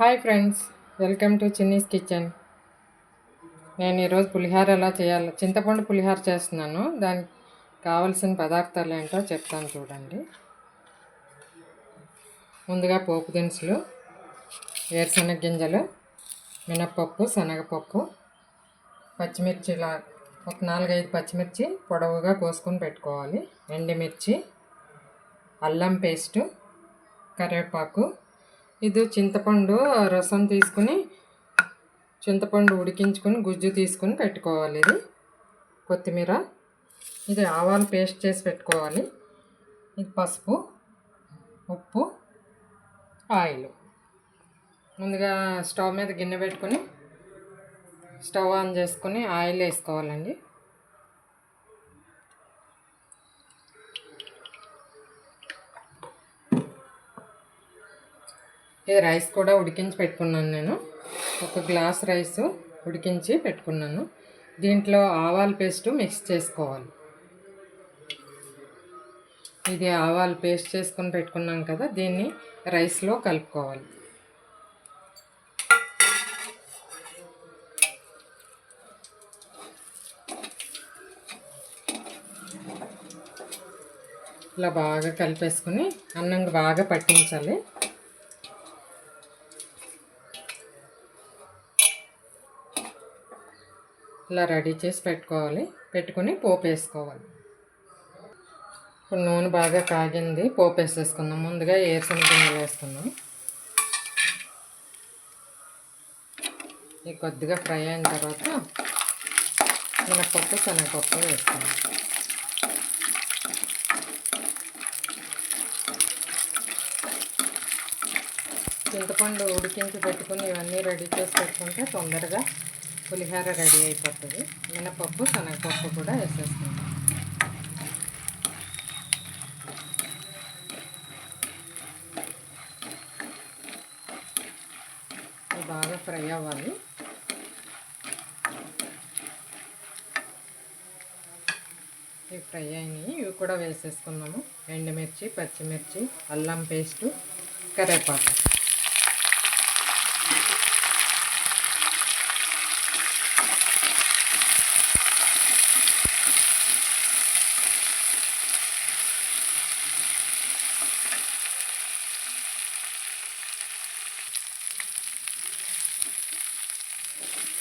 Hi friends welcome to Chinni's kitchen. నేను ఈరోజు పులిహార ఎలా చేయాలో చింతపండు పులిహార చేస్తున్నాను. దానికి కావలసిన పదార్థాలు ఏంటో చెప్తాను చూడండి. ముందుగా పోపు దినుసులు వేరుశనగ గింజలు మినప్పప్పు శనగపప్పు పచ్చిమిర్చిలా ఒక నాలుగైదు పచ్చిమిర్చి పొడవుగా కోసుకొని పెట్టుకోవాలి. ఎండుమిర్చి అల్లం పేస్టు కరివేపాకు ఇది చింతపండు రసం తీసుకుని చింతపండు ఉడికించుకొని గుజ్జు తీసుకుని పెట్టుకోవాలి ఇది కొత్తిమీర. ఇది ఆవాలు పేస్ట్ చేసి పెట్టుకోవాలి. ఇది పసుపు ఉప్పు ఆయిల్. ముందుగా స్టవ్ మీద గిన్నె పెట్టుకొని స్టవ్ ఆన్ చేసుకొని ఆయిల్ వేసుకోవాలండి. ఇది రైస్ కూడా ఉడికించి పెట్టుకున్నాను నేను. ఒక గ్లాస్ రైస్ ఉడికించి పెట్టుకున్నాను. దీంట్లో ఆవాల పేస్ట్ మిక్స్ చేసుకోవాలి. ఇది ఆవాలు పేస్ట్ చేసుకొని పెట్టుకున్నాం కదా దీన్ని రైస్లో కలుపుకోవాలి. ఇలా బాగా కలిపేసుకుని అన్నం బాగా పట్టించాలి. ఇలా రెడీ చేసి పెట్టుకోవాలి. పెట్టుకుని పోపు వేసుకోవాలి. ఇప్పుడు నూనె బాగా కాగింది. పోపు వేసేసుకుందాం. ముందుగా ఏరుశనగ గింజలు వేసుకుందాం. ఇది కొద్దిగా ఫ్రై అయిన తర్వాత మినపప్పు శనగపప్పు వేసుకుందాం చింతపండు ఉడికించి పెట్టుకుని ఇవన్నీ రెడీ చేసి పెట్టుకుంటే తొందరగా పులిహోర రెడీ అయిపోతుంది. మినపప్పు శనగపప్పు కూడా వేసేసుకుంటాం బాగా ఫ్రై అవ్వాలి. ఇవి ఫ్రై అయినాయి. ఇవి కూడా వేసేసుకున్నాము ఎండుమిర్చి పచ్చిమిర్చి అల్లం పేస్టు కరేపాకు.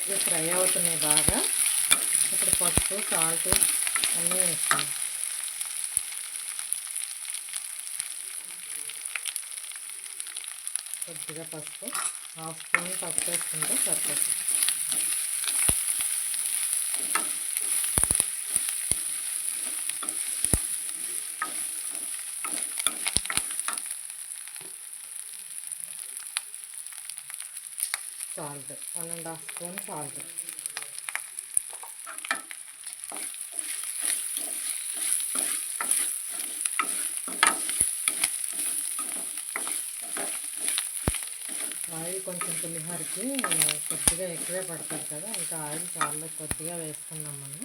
ఇవి ఫ్రై అవుతున్నాయి బాగా. ఇప్పుడు పసుపు సాల్ట్ అన్నీ వేస్తాం కొద్దిగా పసుపు హాఫ్ స్పూన్ పసుపు వేసుకుంటే సరిపోతుంది. Salt one and half spoon salt. Oil కొంచెం పులిహోరకి కొద్దిగా ఎక్కువే పడతారు కదా ఇంకా ఆయిల్ చాలా కొద్దిగా వేసుకున్నాం మనం.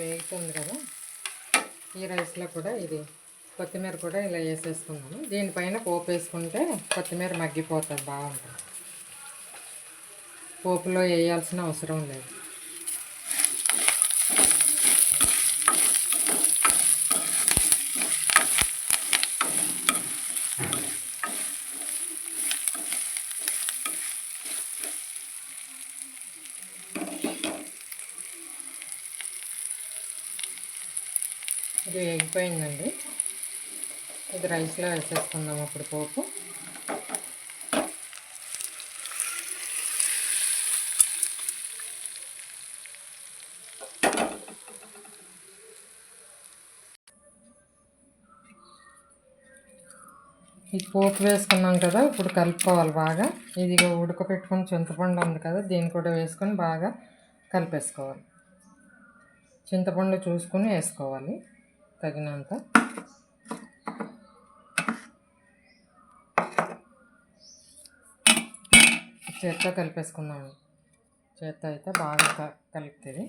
వేగుతుంది కదా ఈ రైస్లో కూడా ఇది కొత్తిమీర కూడా ఇలా వేసేసుకున్నాను దీనిపైన పోపు వేసుకుంటే కొత్తిమీర మగ్గిపోతుంది బాగుంటుంది. పోపులో వేయాల్సిన అవసరం లేదు. ఇది వేగిపోయిందండి ఇది రైస్లో వేసేసుకుందాం అప్పుడు పోపు. ఈ పోపు వేసుకున్నాం కదా ఇప్పుడు కలుపుకోవాలి బాగా. ఇది ఉడకపెట్టుకుని చింతపండు ఉంది కదా దీన్ని కూడా వేసుకొని బాగా కలిపేసుకోవాలి. చింతపండు చూసుకుని వేసుకోవాలి. తగినంత. చేత్త కలిపేసుకుందాం చేత్త అయితే బాగా కలుపుతుంది.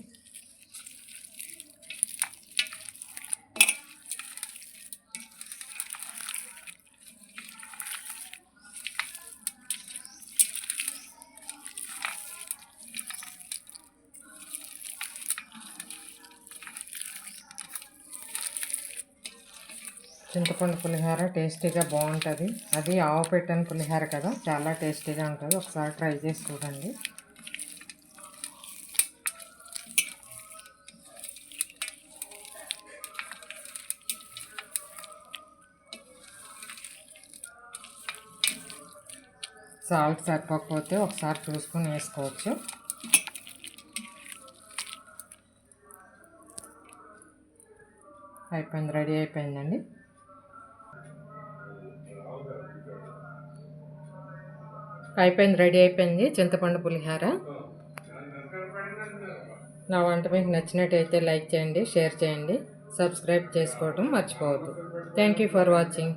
చింతపండు పులిహోర టేస్టీగా బాగుంటుంది. అది ఆవు పెట్టని పులిహోర కదా చాలా టేస్టీగా ఉంటుంది. ఒకసారి ట్రై చేసి చూడండి. సాల్ట్ సరిపోకపోతే ఒకసారి చూసుకొని వేసుకోవచ్చు. అయిపోయింది రెడీ అయిపోయిందండి. అయిపోయింది రెడీ అయిపోయింది చింతపండు పులిహార. నా వంట మీకు నచ్చినట్టయితే లైక్ చేయండి షేర్ చేయండి సబ్స్క్రైబ్ చేసుకోవడం మర్చిపోవద్దు. Thank you for watching